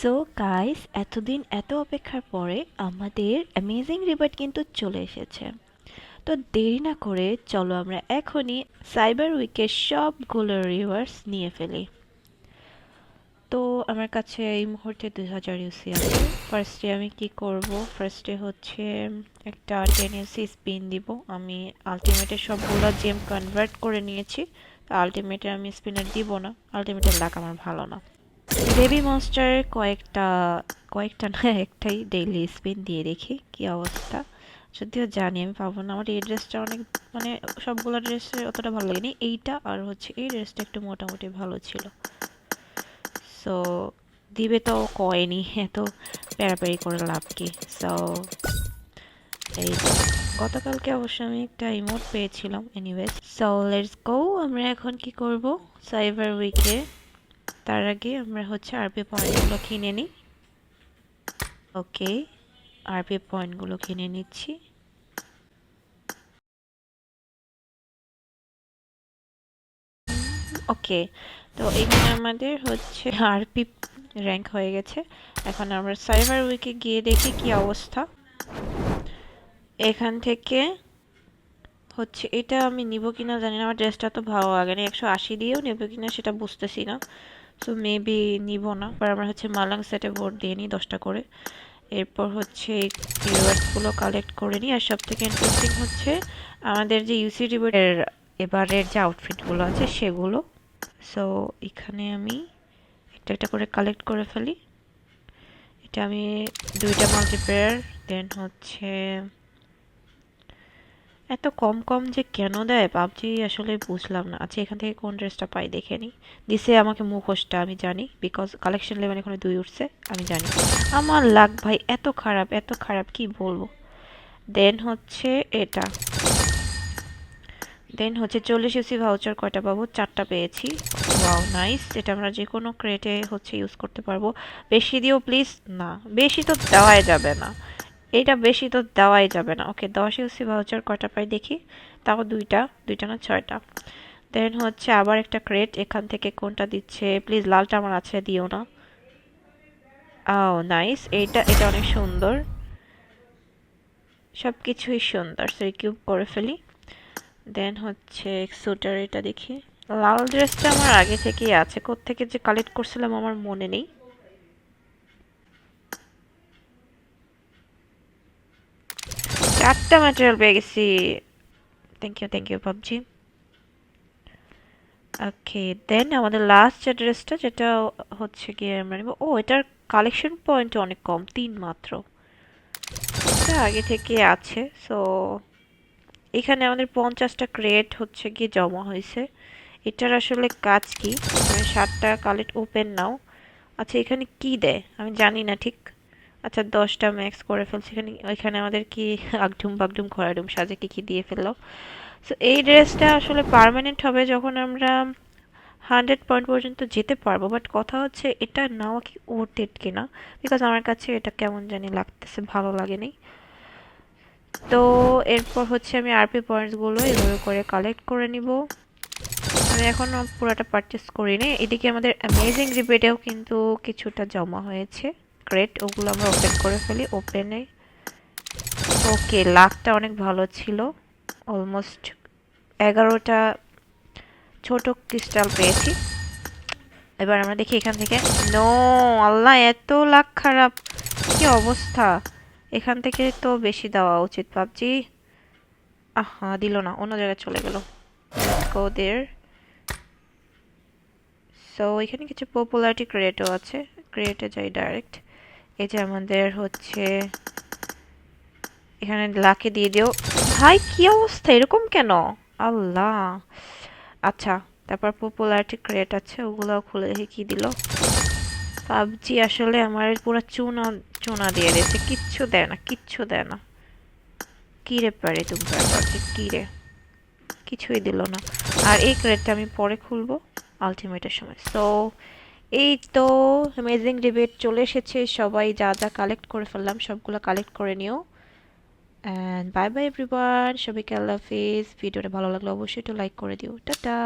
So guys এতদিন, এত অপেক্ষার পরে আমাদের অ্যামেজিং রিবার্ট কিন্তু চলে এসেছে। তো দেরি না করে চলো আমরা এখনই সাইবার উইকের সবগুলো রিভার্স নিয়ে ফেলি। তো আমার কাছে এই মুহূর্তে দুই হাজার ইউসি আছে। ফার্স্টে আমি কি করব? ফার্স্টে হচ্ছে একটা টেন ইউসি স্পিন দিব। আমি আলটিমেটের সবগুলো জেম কনভার্ট করে নিয়েছি। আলটিমেটে আমি স্পিনার দিব না। আলটিমেটের লাক আমার ভালো না। বেবি মনস্টারের কয়েকটা কয়েকটা না, একটাই ডেইলি স্পিন দিয়ে দেখি কি অবস্থা। যদিও জানি, আমি পাবো না। আমার এই ড্রেসটা অনেক মানে সবগুলো ড্রেসে অতটা ভালো লাগেনি। এইটা আর হচ্ছে এই ড্রেসটা একটু মোটামুটি ভালো ছিল। সো দিবে তো কয়নি এত প্যারাপ্যারি করে লাভ কি? সো এই গতকালকে অবশ্য আমি একটা ইমোট পেয়েছিলাম এনিওয়েজ সো লেটস গো আমরা এখন কি করব? সাইবার উইকে তার আগে আমরা হচ্ছে আরপি পয়েন্টগুলো কিনে নিই। ওকে আরপি পয়েন্টগুলো কিনে নিচ্ছি। ওকে তো এখানে আমাদের হচ্ছে আরপি র্যাঙ্ক হয়ে গেছে। এখন আমরা সাইবার উইকে গিয়ে দেখি কি অবস্থা। এখান থেকে হচ্ছে এটা আমি নিব কিনা জানি না, আমার ড্রেসটা তো ভালো লাগে না একশো আশি দিয়েও নেব কিনা সেটা বুঝতেছি না। সো মেবি নিব না। পর আমরা হচ্ছে মালাং সেটে ভোট দিয়ে নিই দশটা করে। এরপর হচ্ছে রিওয়ার্ডসগুলো কালেক্ট করে নিই। আর সব থেকে ইন্টারেস্টিং হচ্ছে আমাদের যে ইউসি রিওয়ার্ডের এবারের যে আউটফিটগুলো আছে সেগুলো। সো এখানে আমি একটা একটা করে কালেক্ট করে ফেলি। এটা আমি দুইটা মাল্টিপ্লেয়ার দেন হচ্ছে এত কম কম যে কেন দেয় পাবজি আসলে বুঝলাম না। আচ্ছা এখান থেকে কোন ড্রেসটা পাই দেখে নিই দিছে আমাকে মুখোশটা, আমি জানি বিকজ কালেকশন লেভেল এখানে দুই উঠছে, আমি জানি। আমার লাগ ভাই এত খারাপ এত খারাপ, কি বলব? দেন হচ্ছে এটা। দেন হচ্ছে চল্লিশ ইউসি ভাউচার কয়টা পাবো? চারটা পেয়েছি। ওয়াও নাইস এটা আমরা যে কোনো ক্রেটে হচ্ছে ইউজ করতে পারব। বেশি দিও প্লিজ না, বেশি তো দেওয়াই যাবে না। এটা বেশি তো দেওয়াই যাবে না। ওকে দশ ইউসি ভাউচার কটা পাই দেখি। তাও দুইটা দুইটা না ছয়টা। দেন হচ্ছে আবার একটা ক্রেট এখান থেকে কোনটা দিচ্ছে? প্লিজ লালটা আমার আছে, দিও না। ও নাইস এইটা, এটা অনেক সুন্দর। সব কিছুই সুন্দর সো কিউব করে ফেলি। দেন হচ্ছে সুটার এটা দেখি। লাল ড্রেসটা আমার আগে থেকেই আছে। কোত্থেকে যে কালেক্ট করছিলাম আমার মনে নেই। চারটা ম্যাটেরিয়াল পেয়ে গেছি। Thank you thank you PUBG okay then আমাদের লাস্ট অ্যাড্রেসটা যেটা হচ্ছে গিয়ে আমরা নেব। ও, এটার কালেকশন পয়েন্ট অনেক কম, তিন মাত্র। এটা আগে থেকে আছে সো এখানে আমাদের পঞ্চাশটা ক্রেট হচ্ছে গিয়ে জমা হয়েছে। এটার আসলে কাজ কি? ষাটটা কালেক্ট ওপেন নাও আচ্ছা এখানে কি দেয়? আমি জানি না, ঠিক? আচ্ছা দশটা ম্যাক্স করে ফেলছি। এখানে ওইখানে আমাদের কি আগডুম বাগডুম খরাডুম সাজে কি কি দিয়ে ফেলল? সো এই ড্রেসটা আসলে পারমানেন্ট হবে যখন আমরা হান্ড্রেড পয়েন্ট পর্যন্ত যেতে পারব। বাট কথা হচ্ছে, এটা নেওয়া কি ওর্থ কিনা? বিকজ আমার কাছে এটা কেমন জানি লাগতেছে, ভালো লাগেনি। তো, এরপর হচ্ছে আমি আরপি পয়েন্টসগুলো এভাবে করে কালেক্ট করে নিব। আমি এখনও পুরোটা পারচেস করিনি। এদিকে আমাদের অ্যামেজিং রিপেটেও কিন্তু কিছুটা জমা হয়েছে। গ্রেট ওগুলো আমরা ওপেন করে ফেলি ওপেনে ওকে লাকটা অনেক ভালো ছিল। অলমোস্ট এগারোটা ছোট ক্রিস্টাল পেয়েছি। এবার আমরা দেখি এখান থেকে। নো আল্লাহ, এত লাখ খারাপ। কি অবস্থা? এখান থেকে তো বেশি দেওয়া উচিত পাবজি আহা, দিল না, অন্য জায়গায় চলে গেল। গো দের সো এখানে কিছু পপুলারিটি ক্রিয়েটও আছে। ক্রিয়েটে যাই ডাইরেক্ট এই যে আমাদের হচ্ছে, এখানে লাকে দিয়ে দিও। ভাই, কি অবস্থা? এরকম কেন? আল্লাহ। আচ্ছা তারপর পপুলারিটি আছে খুলে দেখি কি দিল। পাবজি আসলে আমার পুরো চুনা চুনা দিয়ে দিয়েছে। কিচ্ছু দেয় না, কিচ্ছু দেয় না। কী রে পারে তুমি পাবজি কী রে? কিছুই দিল না। আর এই ক্রেটটা আমি পরে খুলবো আলটিমেটের সময়। সো এই তো অ্যামেজিং ডিবেট চলে এসেছে। সবাই যা যা কালেক্ট করে ফেললাম, সবগুলো কালেক্ট করে নিও। অ্যান্ড বাই বাই এভরিওয়ান সবাইকে আল্লাহ হাফিজ। ভিডিওটা ভালো লাগলে অবশ্যই একটু লাইক করে দিও। টাটা।